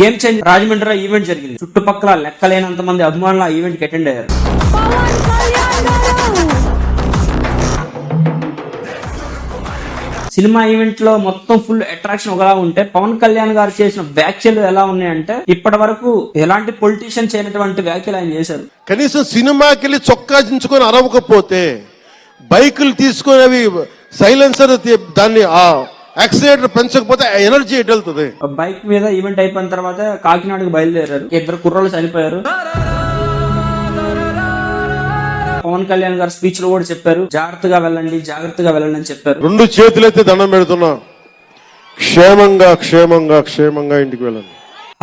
Game change రాజమండ్రిలో event జరిగింది. చుట్టుపక్కల లెక్కలేనంత మంది అభిమానులు ఆ ఈవెంట్కి అటెండ్ అయ్యారు. సినిమా ఈవెంట్లో మొత్తం ఫుల్ అట్రాక్షన్ ఒకలా ఉంటే పవన్ కళ్యాణ్ గారు చేసిన వ్యాఖ్యలు ఎలా ఉన్నాయంటే ఇప్పటి వరకు ఎలాంటి పొలిటీషియన్ చేయనటువంటి వ్యాఖ్యలు ఆయన చేశారు. కనీసం సినిమాకి వెళ్ళి చొక్కా దించుకొని అరవకపోతే బైకులు తీసుకొని అవి సైలెన్సర్ దాన్ని ఆ యాక్సిలేటర్ పెంచకపోతే ఎనర్జీ ఎటు వెళ్తుంది? బైక్ మీద ఈవెంట్ అయిపోయిన తర్వాత కాకినాడకు బయలుదేరారు. ఇద్దరు కుర్రోళ్ళు చనిపోయారు. పవన్ కళ్యాణ్ గారు స్పీచ్లో కూడా చెప్పారు. జాగ్రత్తగా వెళ్ళండి జాగ్రత్తగా వెళ్ళండి అని చెప్పారు. రెండు చేతులైతే దండం పెడుతున్నా. క్షేమంగా క్షేమంగా క్షేమంగా ఇంటికి వెళ్ళండి.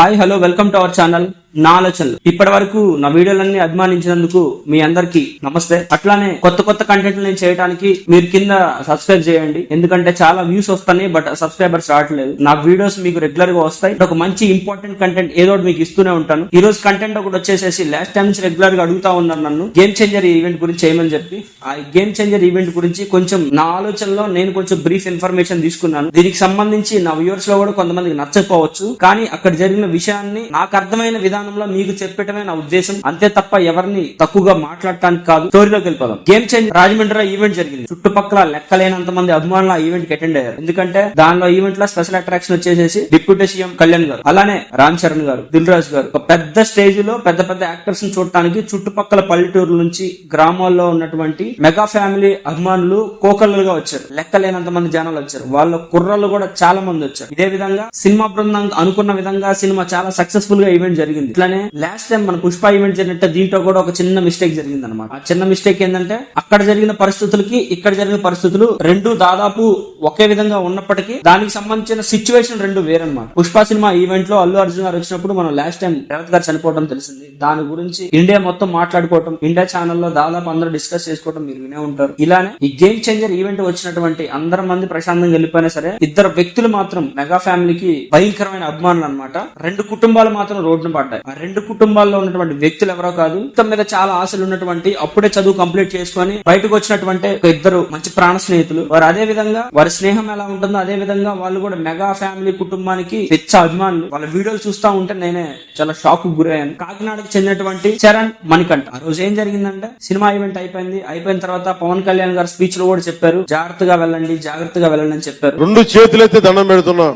Hi hello welcome to our channel నా ఆలోచనలు. ఇప్పటి వరకు నా వీడియోలన్నీ అభిమానించినందుకు మీ అందరికి నమస్తే. అట్లానే కొత్త కొత్త కంటెంట్ నేను చేయడానికి మీరు కింద సబ్స్క్రైబ్ చేయండి. ఎందుకంటే చాలా వ్యూస్ వస్తాయి బట్ సబ్స్క్రైబర్స్ రావట్లేదు. నా వీడియోస్ మీకు రెగ్యులర్గా వస్తాయి. ఒక మంచి ఇంపార్టెంట్ కంటెంట్ ఏదో మీకు ఇస్తూనే ఉంటాను. ఈ రోజు కంటెంట్ ఒకటి వచ్చేసేసి లాస్ట్ టైం నుంచి రెగ్యులర్గా అడుగుతా ఉన్నారు నన్ను. గేమ్ చేంజర్ ఈవెంట్ గురించి చేయమని చెప్పి. ఆ గేమ్ చేంజర్ ఈవెంట్ గురించి కొంచెం నా ఆలోచనలో నేను కొంచెం బ్రీఫ్ ఇన్ఫర్మేషన్ తీసుకున్నాను. దీనికి సంబంధించి నా వ్యూవర్స్లో కూడా కొంతమందికి నచ్చకపోవచ్చు. కానీ అక్కడ జరిగిన విషయాన్ని నాకు అర్థమైన విధానం విధానంలో మీకు చెప్పటమే నా ఉద్దేశం. అంతే తప్ప ఎవరిని తక్కువగా మాట్లాడటానికి కాదు స్టోరీలోకి వెళ్ళిపోదాం. గేమ్ చేంజ్ రాజమండ్రిలో ఈవెంట్ జరిగింది. చుట్టుపక్కల లెక్కలేనంత మంది అభిమానులు ఆ ఈవెంట్కి అటెండ్ అయ్యారు. ఎందుకంటే దానిలో ఈవెంట్లో స్పెషల్ అట్రాక్షన్ వచ్చేసేసి డిప్యూటీ సీఎం కళ్యాణ్ గారు అలానే రామ్ చరణ్ గారు దిల్ రాజు గారు. ఒక పెద్ద స్టేజ్లో పెద్ద పెద్ద యాక్టర్స్ని చూడటానికి చుట్టుపక్కల పల్లెటూరు నుంచి గ్రామాల్లో ఉన్నటువంటి మెగా ఫ్యామిలీ అభిమానులు కోకళ్ళుగా వచ్చారు. లెక్కలేనంత మంది జనాలు వచ్చారు. వాళ్ళ కుర్రలు కూడా చాలా మంది వచ్చారు. ఇదే విధంగా సినిమా బృందం అనుకున్న విధంగా సినిమా చాలా సక్సెస్ఫుల్గా ఈవెంట్ జరిగింది. ఇట్లానే లాస్ట్ టైం మన పుష్ప ఈవెంట్ జరిగినట్టు దీంట్లో కూడా ఒక చిన్న మిస్టేక్ జరిగింది అనమాట ఆ చిన్న మిస్టేక్ ఏంటంటే అక్కడ జరిగిన పరిస్థితులకి ఇక్కడ జరిగిన పరిస్థితులు రెండు దాదాపు ఒకే విధంగా ఉన్నప్పటికీ దానికి సంబంధించిన సిచ్యువేషన్ రెండు వేరనమాట పుష్ప సినిమా ఈవెంట్లో అల్లు అర్జున్ గారు వచ్చినప్పుడు మనం లాస్ట్ టైం రేవత్ గారు చనిపోవడం తెలిసింది. దాని గురించి ఇండియా మొత్తం మాట్లాడుకోవటం ఇండియా ఛానల్లో దాదాపు అందరూ డిస్కస్ చేసుకోవడం మీరు వినే ఉంటారు. ఇలానే ఈ గేమ్ చేంజర్ ఈవెంట్ వచ్చినటువంటి అందరి మంది ప్రశాంతంగా వెళ్ళిపోయినా సరే ఇద్దరు వ్యక్తులు మాత్రం మెగా ఫ్యామిలీకి భయంకరమైన అభిమానులు అనమాట రెండు కుటుంబాలు మాత్రం రోడ్డున పడ్డాయి. ఆ రెండు కుటుంబాల్లో ఉన్నటువంటి వ్యక్తులు ఎవరో కాదు మొత్తం మీద చాలా ఆశలు ఉన్నటువంటి అప్పుడే చదువు కంప్లీట్ చేసుకొని బయటకు వచ్చినటువంటి ఒక ఇద్దరు మంచి ప్రాణ స్నేహితులు. వారు అదే విధంగా వారి స్నేహం ఎలా ఉంటుందో అదే విధంగా వాళ్ళు కూడా మెగా ఫ్యామిలీ కుటుంబానికి పెచ్చ అభిమానులు. వాళ్ళ వీడియోలు చూస్తా ఉంటే నేనే చాలా షాక్కు గురయ్యాను. కాకినాడకు చెందినటువంటి చరణ్ మణికంఠ. ఆ రోజు ఏం జరిగిందంటే సినిమా ఈవెంట్ అయిపోయింది. అయిపోయిన తర్వాత పవన్ కళ్యాణ్ గారు స్పీచ్లో కూడా చెప్పారు జాగ్రత్తగా వెళ్ళండి జాగ్రత్తగా వెళ్ళండి అని చెప్పారు. రెండు చేతులైతే దండం పెడుతున్నా.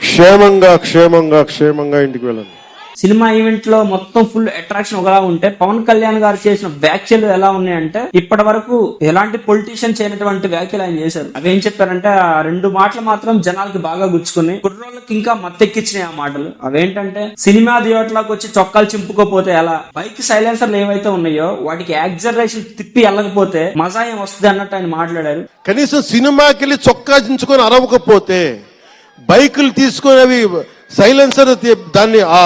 క్షేమంగా క్షేమంగా క్షేమంగా ఇంటికి వెళ్ళండి. సినిమా ఈవెంట్లో మొత్తం ఫుల్ అట్రాక్షన్ ఒకలా ఉంటే పవన్ కళ్యాణ్ గారు చేసిన వ్యాఖ్యలు ఎలా ఉన్నాయంటే ఇప్పటి వరకు ఎలాంటి పొలిటీషియన్ చేయనటువంటి వ్యాఖ్యలు ఆయన చేశారు. అవి ఏం చెప్పారంటే ఆ రెండు మాటలు మాత్రం జనాలకి బాగా గుచ్చుకుని కుర్రోళ్ళకి ఇంకా మత్తెక్కించినాయి ఆ మాటలు. అవేంటంటే సినిమా థియేటర్లోకి వచ్చి చొక్కాలు చింపుకోపోతే ఎలా? బైక్ సైలెన్సర్లు ఏవైతే ఉన్నాయో వాటికి యాక్సరేషన్ తిప్పి వెళ్ళకపోతే మజా ఏం వస్తుంది అన్నట్టు ఆయన మాట్లాడారు. కనీసం సినిమాకి వెళ్ళి చొక్కా దించుకొని అరవకపోతే బైకులు తీసుకొని అవి సైలెన్సర్ దాన్ని ఆ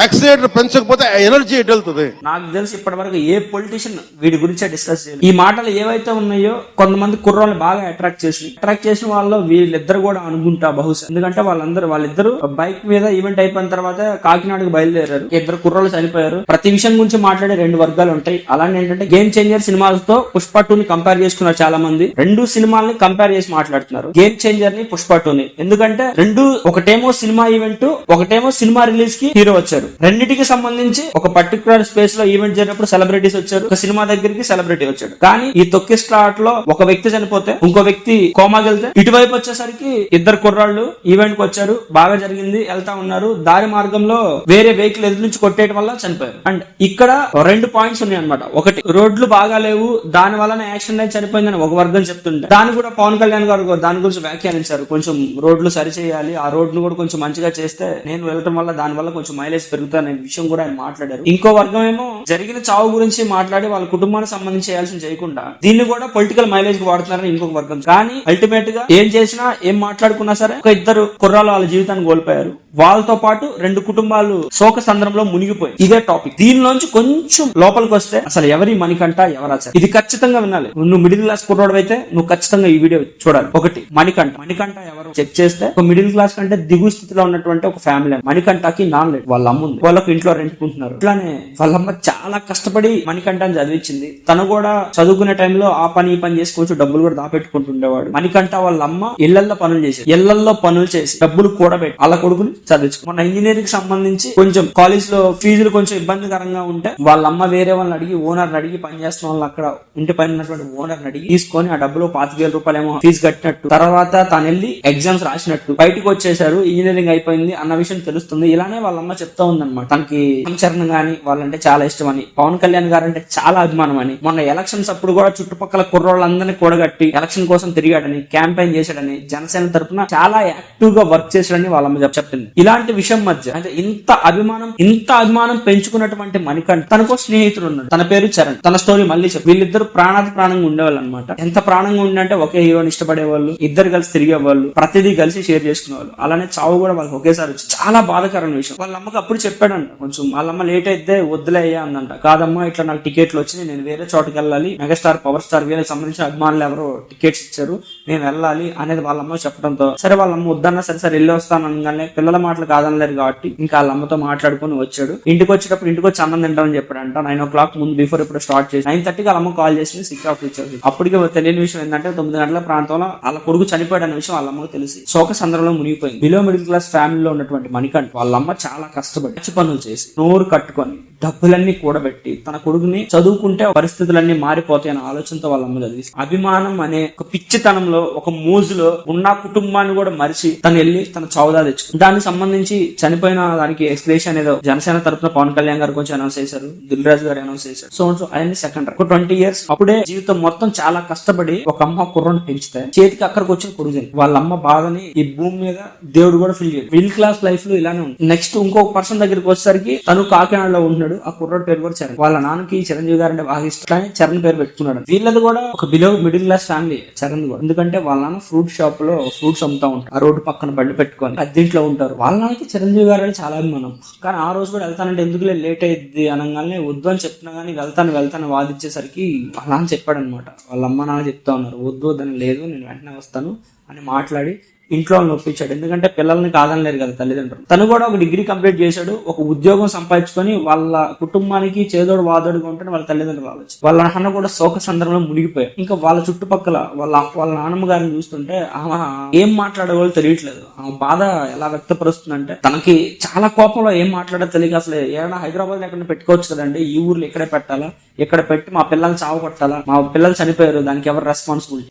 యాక్సిలేటర్ పెంచకపోతే ఎనర్జీ ఎటు వెళ్తుంది నాకు తెలిసి ఇప్పటి వరకు ఏ పొలిటీషియన్ వీడి గురించి డిస్కస్ చేయాలి ఈ మాటలు ఏవైతే ఉన్నాయో కొంతమంది కుర్రాళ్ళు బాగా అట్రాక్ట్ చేసి అట్రాక్ట్ చేసిన వాళ్ళు వీళ్ళిద్దరు కూడా అనుకుంటా బహుశా. ఎందుకంటే వాళ్ళందరూ వాళ్ళిద్దరు బైక్ మీద ఈవెంట్ అయిపోయిన తర్వాత కాకినాడకు బయలుదేరారు. ఇద్దరు కుర్రాళ్ళు చనిపోయారు. ప్రతి విషయం గురించి మాట్లాడే రెండు వర్గాలు ఉంటాయి. అలానే ఏంటంటే గేమ్ చేంజర్ సినిమాలతో పుష్ప టూ ని కంపేర్ చేసుకున్నారు చాలా మంది రెండు సినిమాల్ని కంపేర్ చేసి మాట్లాడుతున్నారు. గేమ్ చేంజర్ని పుష్ప టూ ని ఎందుకంటే రెండు ఒకటేమో సినిమా ఈవెంట్ ఒకటేమో సినిమా రిలీజ్కి హీరో వచ్చారు. రెండింటికి సంబంధించి ఒక పర్టికులర్ స్పేస్లో ఈవెంట్ జరిగినప్పుడు సెలబ్రిటీస్ వచ్చారు. ఒక సినిమా దగ్గరికి సెలబ్రిటీ వచ్చాడు. కానీ ఈ తొక్కి స్లాట్లో ఒక వ్యక్తి చనిపోతే ఇంకో వ్యక్తి కోమాకి వెళ్తే ఇటువైపు వచ్చేసరికి ఇద్దరు కుర్రాళ్ళు ఈవెంట్కి వచ్చారు. బాగా జరిగింది. వెళ్తా ఉన్నారు. దారి మార్గంలో వేరే వెహికల్ ఎదురు నుంచి కొట్టేయడం వల్ల చనిపోయారు. అండ్ ఇక్కడ రెండు పాయింట్స్ ఉన్నాయి అనమాట ఒకటి రోడ్లు బాగా లేవు. దాని వలన యాక్సిడెంట్ అయి చనిపోయిందని ఒక వర్గం చెప్తుంటే దాన్ని కూడా పవన్ కళ్యాణ్ గారు దాని గురించి వ్యాఖ్యానించారు. కొంచెం రోడ్లు సరి చేయాలి ఆ రోడ్ను కూడా కొంచెం మంచిగా చేస్తే నేను వెళ్ళటం వల్ల దాని వల్ల కొంచెం మైలేజ్ పెరుగుతానే విషయం కూడా ఆయన మాట్లాడారు. ఇంకో వర్గం ఏమో జరిగిన చావు గురించి మాట్లాడి వాళ్ళ కుటుంబానికి సంబంధించి చేయాల్సిన చేయకుండా దీన్ని కూడా పొలిటికల్ మైలేజ్కి వాడుతున్నారని ఇంకొక వర్గం. కానీ అల్టిమేట్గా ఏం చేసినా ఏం మాట్లాడుకున్నా సరే ఒక ఇద్దరు కుర్రాలు వాళ్ళ జీవితాన్ని కోల్పోయారు. వాళ్ళతో పాటు రెండు కుటుంబాలు శోక సంద్రంలో మునిగిపోయి ఇదే టాపిక్ దీనిలోంచి కొంచెం లోపలికి వస్తే అసలు ఎవరి మణికంట ఎవరా సార్ ఇది ఖచ్చితంగా వినాలి. నువ్వు మిడిల్ క్లాస్ కుర్రాడు అయితే నువ్వు ఖచ్చితంగా ఈ వీడియో చూడాలి. ఒకటి మణికంఠ. మణికంఠ ఎవరు? చెక్ చేస్తే ఒక మిడిల్ క్లాస్ కంటే దిగు స్థితిలో ఉన్నటువంటి ఒక ఫ్యామిలీ మణికంఠకి నాన్ లేదు వాళ్ళ అమ్మ ఉంది వాళ్ళకు ఇంట్లో రెంట్కుంటున్నారు ఇట్లానే వాళ్ళమ్మ చాలా కష్టపడి మణికంఠని చదివించింది. తను కూడా చదువుకునే టైంలో ఆ పని ఈ పని చేసి కొంచెం డబ్బులు కూడా దాపెట్టుకుంటుండేవాడు. మణికంఠ వాళ్ళ అమ్మ ఇళ్ళల్లో పనులు చేసి ఇళ్ళల్లో పనులు చేసి డబ్బులు కూడబెట్టి వాళ్ళ కొడుకుని చదివించు మన ఇంజనీరింగ్ సంబంధించి కొంచెం కాలేజ్లో ఫీజులు కొంచెం ఇబ్బందికరంగా ఉంటే వాళ్ళ అమ్మ వేరే వాళ్ళని అడిగి ఓనర్ అడిగి పని చేస్తున్న వాళ్ళు అక్కడ ఇంటి పైన ఉన్నటువంటి ఓనర్ అడిగి తీసుకొని ఆ డబ్బులో పాతిక వేల రూపాయలు ఏమో ఫీజు కట్టినట్టు. తర్వాత తను వెళ్ళి ఎగ్జామ్స్ రాసినట్టు. బయటకు వచ్చేసారు ఇంజనీరింగ్ అయిపోయింది అన్న విషయం తెలుస్తుంది. ఇలానే వాళ్ళ అమ్మ చెప్తా ఉందన్నమాట. తనకి చరణ్ గాని వాళ్ళంటే చాలా ఇష్టం అని పవన్ కళ్యాణ్ గారు అంటే చాలా అభిమానం అని. మొన్న ఎలక్షన్స్ అప్పుడు కూడా చుట్టుపక్కల కుర్రోళ్ళందరినీ కూడగట్టి ఎలక్షన్ కోసం తిరిగాడని క్యాంపెయిన్ చేశాడని జనసేన తరపున చాలా యాక్టివ్గా వర్క్ చేశాడని వాళ్ళమ్మ చెప్- చెప్పింది. ఇలాంటి విషయం మధ్య అంటే ఇంత అభిమానం ఇంత అభిమానం పెంచుకున్నటువంటి మణికంఠ తనకు స్నేహితుడు ఉన్నాడు. తన పేరు చరణ్ తన స్టోరీ మళ్ళీ చెప్పి. వీళ్ళిద్దరు ప్రాణాది ప్రాణంగా ఉండేవాళ్ళు అనమాట ఎంత ప్రాణంగా ఉండంటే ఒకే హీరోని ఇష్టపడేవాళ్ళు ఇద్దరు కలిసి తిరిగేవాళ్ళు ప్రతిదీ కలిసి షేర్ చేసుకునే వాళ్ళు అలానే చావు కూడా వాళ్ళకి ఒకేసారి వచ్చి చాలా బాధాకరమైన విషయం. వాళ్ళ అమ్మకి అప్పుడు చెప్పాడంట. కొంచెం వాళ్ళమ్మ లేట్ అయితే వద్దులే అయ్యా అందంట. కాదమ్మా ఇట్లా నాకు టికెట్లు వచ్చినాయి నేను వేరే చోటుకి వెళ్ళాలి. మెగాస్టార్ పవర్ స్టార్ వీళ్ళకి సంబంధించిన అభిమానులు ఎవరో టికెట్స్ ఇచ్చారు నేను వెళ్ళాలి అనేది వాళ్ళమ్మ చెప్పడంతో సరే వాళ్ళమ్మ వద్దన్నా సరే సరే వెళ్ళి వస్తాను అనగానే పిల్లల మాటలు కాదనలేరు కాబట్టి ఇంకా వాళ్ళ అమ్మతో మాట్లాడుకొని వచ్చాడు. ఇంటికి వచ్చేటప్పుడు ఇంటికి వచ్చి అన్నం తింటామని చెప్పాడంట. నైన్ ఓ క్లాక్ ముందు బిఫోర్ ఇప్పుడు స్టార్ట్ చేసి నైన్ థర్టీకి వాళ్ళ అమ్మ కాల్ చేసి సిక్ ఆఫ్ ఇచ్చారు అప్పటికే తెలియని విషయం ఏంటంటే తొమ్మిది గంటల ప్రాంతంలో వాళ్ళ కొడుకు చనిపోయాడు అనే విషయం వాళ్ళ అమ్మకు తెలిసి. శోక సందర్భంలో మునిగిపోయింది. బిలో మిడిల్ క్లాస్ ఫ్యామిలీలో ఉన్నటువంటి మణికంఠ వాళ్ళ అమ్మ చాలా కష్టపడి మంచి పనులు చేసి నోరు కట్టుకొని డబ్బులన్నీ కూడబెట్టి తన కొడుకుని చదువుకుంటే పరిస్థితులన్నీ మారిపోతాయి అనే ఆలోచనతో వాళ్ళ అమ్మ చదివి అభిమానం అనే ఒక పిచ్చితనంలో ఒక మోజులో ఉన్న కుటుంబాన్ని కూడా మరిచి తను వెళ్ళి తన చౌదా తెచ్చుకుంది. దానికి సంబంధించి చనిపోయిన దానికి ఎక్స్ప్లేషన్ ఏదో జనసేన తరపున పవన్ కళ్యాణ్ గారు కొంచెం అనౌన్స్ చేశారు దిల్ రాజు గారు అనౌన్స్ చేశారు. సో సో అవన్నీ సెకండ్ ఒక ట్వంటీ ఇయర్స్ అప్పుడే జీవితం మొత్తం చాలా కష్టపడి ఒక అమ్మ కుర్రను పెంచితే చేతికి అక్కడికి వచ్చిన కొడుకు వాళ్ళ అమ్మ బాధని ఈ భూమి మీద దేవుడు కూడా ఫీల్ చేయాలి మిడిల్ క్లాస్ లైఫ్లో ఇలానే ఉంది. నెక్స్ట్ ఇంకో పర్సన్ దగ్గరికి వచ్చేసరికి తను కాకినాడలో ఉంటున్నాడు. ఆ కుర్రోడ్ పేరు కూడా చరణ్. వాళ్ళ నాన్నకి చిరంజీవి గారు అంటే బాగా ఇష్టం. కానీ చరణ్ పేరు పెట్టుకున్నాడు. వీళ్ళది కూడా ఒక below middle class family Charan కూడా. ఎందుకంటే వాళ్ళ నాన్న ఫ్రూట్ షాప్లో ఫ్రూట్స్ అమ్ముతా ఉంటారు. ఆ రోడ్డు పక్కన బండి పెట్టుకొని అద్దీంట్లో ఉంటారు. వాళ్ళ నాన్నకి చిరంజీవి గారు అంటే చాలా అభిమానం. కానీ ఆ రోజు కూడా వెళ్తానంటే ఎందుకులే లేట్ అయ్యింది అనగానే వద్దు అని చెప్పినా కానీ వెళ్తాను వెళ్తాను వాదించేసరికి వాళ్ళ నాన్న చెప్పాడు అనమాట వాళ్ళ అమ్మ నాన్న చెప్తా ఉన్నారు. వద్దు వద్దని లేదు నేను వెంటనే వస్తాను అని మాట్లాడి ఇంట్లో వాళ్ళని ఒప్పించాడు. ఎందుకంటే పిల్లల్ని కాదనలేరు కదా తల్లిదండ్రులు. తను కూడా ఒక డిగ్రీ కంప్లీట్ చేశాడు ఒక ఉద్యోగం సంపాదించుకొని వాళ్ళ కుటుంబానికి చేదోడు వాదోడుగా ఉంటే వాళ్ళ తల్లిదండ్రులు ఆలోచన వాళ్ళ నాన్న కూడా శోక సందర్భంలో మునిగిపోయారు ఇంకా వాళ్ళ చుట్టుపక్కల వాళ్ళ వాళ్ళ నాన్నమ్మ గారిని చూస్తుంటే ఆమె ఏం మాట్లాడేవాళ్ళు తెలియట్లేదు. ఆమె బాధ ఎలా వ్యక్తపరుస్తుందంటే తనకి చాలా కోపంలో ఏం మాట్లాడో తెలియక అసలు ఏమైనా హైదరాబాద్ ఎక్కడ పెట్టుకోవచ్చు కదండి. ఈ ఊర్లో ఇక్కడే పెట్టాలా? ఇక్కడ పెట్టి మా పిల్లల్ని చావు కొట్టాలా? మా పిల్లలు చనిపోయారు దానికి ఎవరు రెస్పాన్సిబిలిటీ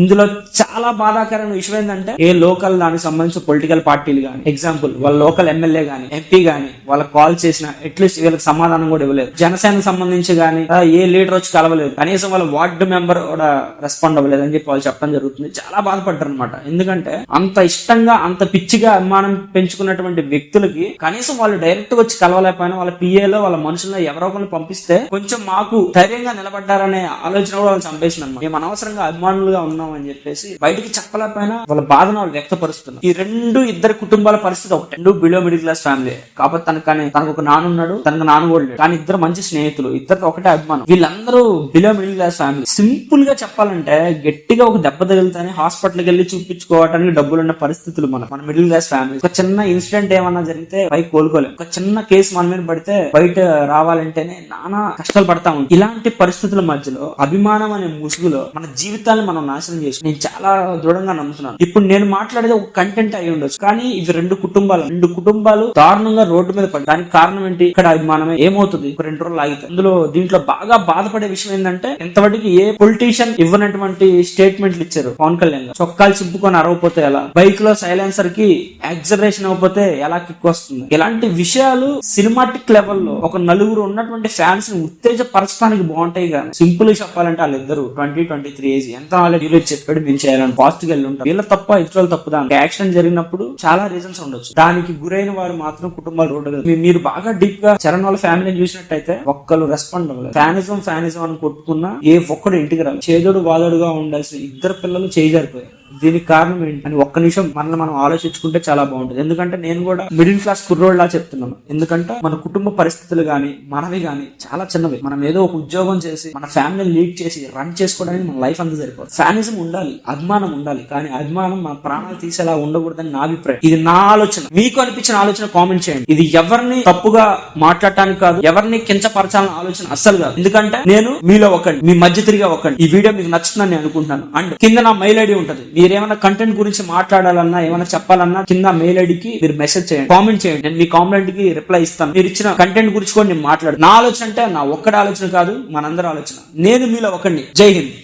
ఇందులో చాలా బాధాకరమైన విషయం ఏంటంటే ఏ లోకల్ దానికి సంబంధించిన పొలిటికల్ పార్టీలు కానీ ఎగ్జాంపుల్ వాళ్ళ లోకల్ ఎమ్మెల్యే గాని ఎంపీ గాని వాళ్ళకి కాల్ చేసిన అట్లీస్ట్ వీళ్ళకి సమాధానం కూడా ఇవ్వలేదు. జనసేన సంబంధించి గాని ఏ లీడర్ వచ్చి కలవలేదు. కనీసం వాళ్ళ వార్డు మెంబర్ కూడా రెస్పాండ్ అవ్వలేదు అని చెప్పి వాళ్ళు చెప్పడం జరుగుతుంది. చాలా బాధపడ్డారు అనమాట ఎందుకంటే అంత ఇష్టంగా అంత పిచ్చిగా అభిమానం పెంచుకున్నటువంటి వ్యక్తులకి కనీసం వాళ్ళు డైరెక్ట్ వచ్చి కలవలేకపోయినా వాళ్ళ పిఏలో వాళ్ళ మనుషుల్లో ఎవరో ఒకరిని పంపిస్తే కొంచెం మాకు ధైర్యంగా నిలబడ్డారనే ఆలోచన కూడా వాళ్ళు చంపేసింది అనమాట మేము అనవసరంగా అభిమానులుగా ఉన్నాం అని చెప్పేసి బయటికి చెప్పలేకపోయినా వాళ్ళ బాధను వాళ్ళు వ్యక్తపరుస్తున్నారు. ఈ రెండు ఇద్దరు కుటుంబాల పరిస్థితి ఒకటి. రెండు బిలో మిడిల్ క్లాస్ ఫ్యామిలీ. కాబట్టి తనకు కానీ తనకు ఒక నాన్న ఉన్నాడు తనకు నాన్న కూడా లేడు. కానీ ఇద్దరు మంచి స్నేహితులు. ఇద్దరికి ఒకటే అభిమానం. వీళ్ళందరూ బిలో మిడిల్ క్లాస్ ఫ్యామిలీ. సింపుల్గా చెప్పాలంటే గట్టిగా ఒక దెబ్బ తగిలితేనే హాస్పిటల్కి వెళ్ళి చూపించుకోవడానికి డబ్బులు ఉన్న పరిస్థితులు మనం మన మిడిల్ క్లాస్ ఫ్యామిలీ. ఒక చిన్న ఇన్సిడెంట్ ఏమన్నా జరిగితే పైకి కోలుకోలేం. ఒక చిన్న కేసు మన మీద పడితే బయట రావాలంటేనే నానా కష్టాలు పడతా ఉంటాం. ఇలాంటి పరిస్థితుల మధ్యలో అభిమానం అనే ముసుగులో మన జీవితాన్ని మనం నాశనం చేసి నేను చాలా దృఢంగా నమ్ముతున్నాను. ఇప్పుడు నేను మాట్లాడేది ఒక కంటెంట్ అయి ఉండొచ్చు. కానీ ఇవి రెండు కుటుంబాలు రెండు కుటుంబాలు దారుణంగా రోడ్డు మీద పడి దానికి కారణం ఏంటి? ఇక్కడ అభిమానమే ఏమవుతుంది? ఒక రెండు రోజులు ఆగితే. అందులో దీంట్లో బాగా బాధపడే విషయం ఏంటంటే ఇంతవరకు ఏ పొలిటీషియన్ ఇవ్వనటువంటి స్టేట్మెంట్లు ఇచ్చారు? పవన్ కళ్యాణ్ చొక్కాలు చింపుకొని అరవపోతే ఎలా? బైక్లో సైలెన్సర్కి ఎగ్జరేషన్ అవ్వకపోతే ఎలా కిక్ వస్తుంది? ఇలాంటి విషయాలు సినిమాటిక్ లెవెల్లో ఒక నలుగురు ఉన్నటువంటి ఫ్యాన్స్ని ఉత్తేజపరచడానికి బాగుంటాయి కానీ సింపుల్గా చెప్పాలంటే వాళ్ళిద్దరు ట్వంటీ ట్వంటీ త్రీ ఏజ్ ఎంత వాళ్ళ చెప్పాడు మేము చేయాలని ఫాస్ట్గా వెళ్ళి ఉంటాం. వీళ్ళ తప్ప ఇతరులు తప్పు దాని యాక్షన్ జరిగినప్పుడు చాలా రీజన్స్ ఉండొచ్చు. దానికి గురైన వారు మాత్రం కుటుంబాలు రోడ్డు మీరు బాగా డీప్గా చరణ్ వాళ్ళ ఫ్యామిలీని చూసినట్టయితే ఒక్కరు రెస్పాండ్ అవ్వలేదు. ఫ్యానిజం ఫ్యానిజం అని కొట్టుకున్నా ఏ ఒక్కడు ఇంటికి రాదు చేదోడు వాదోడుగా ఉండాల్సిన ఇద్దరు పిల్లలు చేయజారిపోయారు దీనికి కారణం ఏంటి? అని ఒక్క నిమిషం మనల్ని మనం ఆలోచించుకుంటే చాలా బాగుంటుంది. ఎందుకంటే నేను కూడా మిడిల్ క్లాస్ కుర్రోడ్లా చెప్తున్నాను. ఎందుకంటే మన కుటుంబ పరిస్థితులు కానీ మనవి కానీ చాలా చిన్నవి. మనం ఏదో ఒక ఉద్యోగం చేసి మన ఫ్యామిలీని లీడ్ చేసి రన్ చేసుకోవడానికి మన లైఫ్ అంతా సరిపోదు. ఫ్యానిజం ఉండాలి అభిమానం ఉండాలి. కానీ అభిమానం మన ప్రాణాలు తీసేలా ఉండకూడదని నా అభిప్రాయం. ఇది నా ఆలోచన. మీకు అనిపించిన ఆలోచన కామెంట్ చేయండి. ఇది ఎవరిని తప్పుగా మాట్లాడటానికి కాదు ఎవరిని కించపరచాలని ఆలోచన అస్సలు కాదు. ఎందుకంటే నేను మీలో ఒకటి మీ మధ్య తిరిగి ఒకటి ఈ వీడియో మీకు నచ్చుతుందని నేను అనుకుంటున్నాను. అండ్ కింద నా మెయిల్ ఐడి ఉంటుంది. మీరేమైనా కంటెంట్ గురించి మాట్లాడాలన్నా ఏమైనా చెప్పాలన్నా కింద మెయిల్ ఐడికి మీరు మెసేజ్ చేయండి కామెంట్ చేయండి. నేను మీ కామెంట్కి రిప్లై ఇస్తాను. మీరు ఇచ్చిన కంటెంట్ గురించి కూడా నేను మాట్లాడు నా ఆలోచన అంటే నా ఒక్కడి ఆలోచన కాదు మనందరి ఆలోచన. నేను మీలో ఒకడిని. జై హింద్.